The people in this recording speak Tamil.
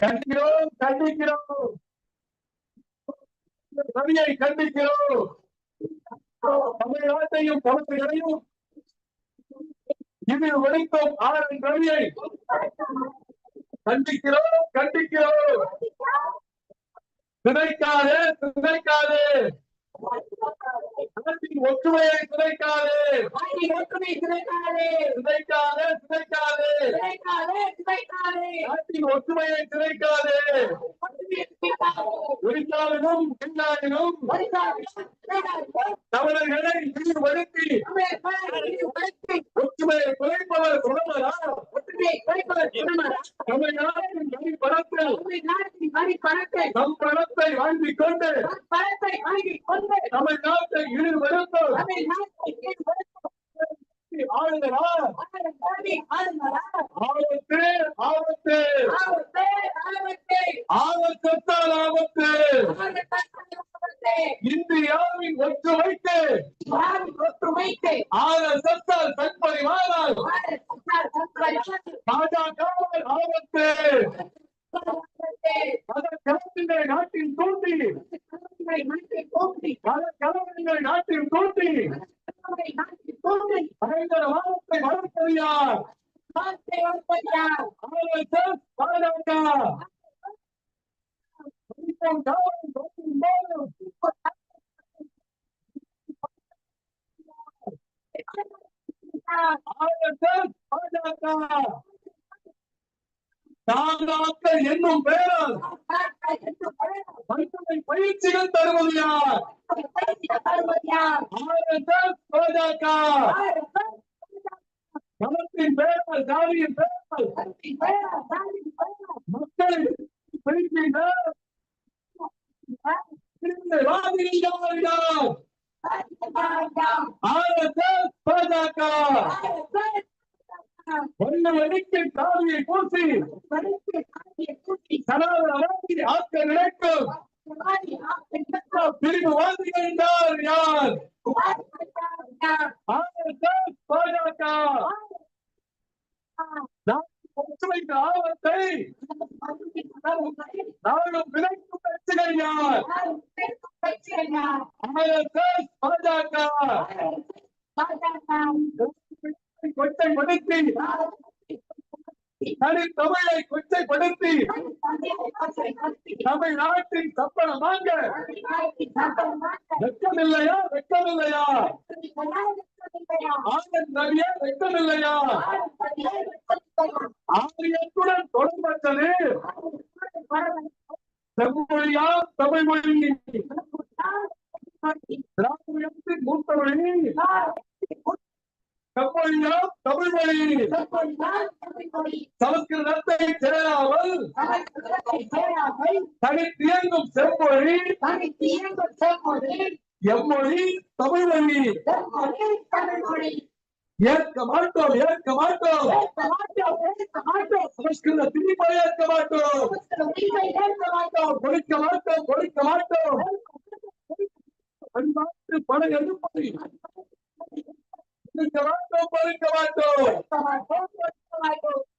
கண்டிக்கிறோம் கண்டிக்கிறோம் சதியை கண்டிக்கிறோம் தமிழ்நாட்டையும் இது வெடிக்கும் ஆறு ரவியை கண்டிக்கிறோம் கண்டிக்கிறோம் சிதைக்காதே சிதைக்காதே நாட்டின் ஒற்றுமையை சிதைக்காதே. நாட்டின் ஒற்றுமை சிதைக்காதே. சிதைக்காதே சிதைக்காதே. சிதைக்காதே சிதைக்காதே. நாட்டின் ஒற்றுமையை சிதைக்காதே. ஒற்றுமையை ஒரிசாவிலும் தமிழர்களை இழிவுபடுத்தி ஒற்றுமையை குறைப்பவர் சுடமரா ஒற்றுமையை குறைப்பவர் சுடமரா தமிழ்நாட்டின் வரி பணத்தில் நாட்டின் வரி பணத்தை நம் பணத்தை வாங்கிக் கொண்டு பணத்தை வாங்கிக் கொண்டு. இழிவுபடுத்தும் தமிழ்நாட்டை ஈடுபடுத்தும் ஆளுநரா. ஆளுநர் மோடி ஆளுநரா. ஆபத்து ஆபத்து. ஆபத்து ஆபத்தால் இந்தியாவின் ஒற்றுமைக்கு பாஜக ஆபத்து பல கலவரங்களை நாட்டில் தூண்டி பல கலவரங்களை நாட்டில் தூண்டி பயங்கரவாதத்தை வளர்ப்பது யார் ஆர்எஸ்எஸ் பாஜக. மதிப்போம் என்னும் பெயரால் வன்முறை பயிற்சிகள் தருவது யார் ஆர்எஸ்எஸ் பாஜக மதத்தின் பெயரால் ஜாதியின் பெயரால் மக்களின் பிரிக்கின்ற வாதிகள் பாஜக வண்ணவெளிக்கு காவியை பூசி சனாதனவாதி ஆக்க நினைக்கும். பிரிவுவாதிகள் யார்? யார் பாஜக. நாட்டின் ஒற்றுமைக்கு ஆபத்தை நாளும் விளைக்கும் கட்சிகள் யார்? ஆர்எஸ்எஸ் பாஜக. கொச்சைப்படுத்தி தனி தமிழை கொச்சைப்படுத்தி தமிழ்நாட்டின் சப்பளம் வாங்க வெக்கமில்லையா? வெக்கமில்லையா? ஆனந்த் நவியா வெக்கமில்லையா? ஆரியத்துடன் தொடர்பற்றது. செம்மொழியா? தமிழ் மொழி திராவிடத்தின் மூத்த மொழி. செம்மொழியா தமிழ் மொழி சமஸ்கிருதத்தை சேராமல் தனித்தியங்கும் செம்மொழி. எம்மொழி தமிழ் மொழி ஏற்க மாட்டோம் ஏற்க மாட்டோம். சமஸ்கிருத திருப்பி ஏற்க மாட்டோம். கொடுக்க மாட்டோம் கொடுக்க மாட்டோம். பணம் எடுப்பது come on come on come on come Señor, no puedo ir caballo.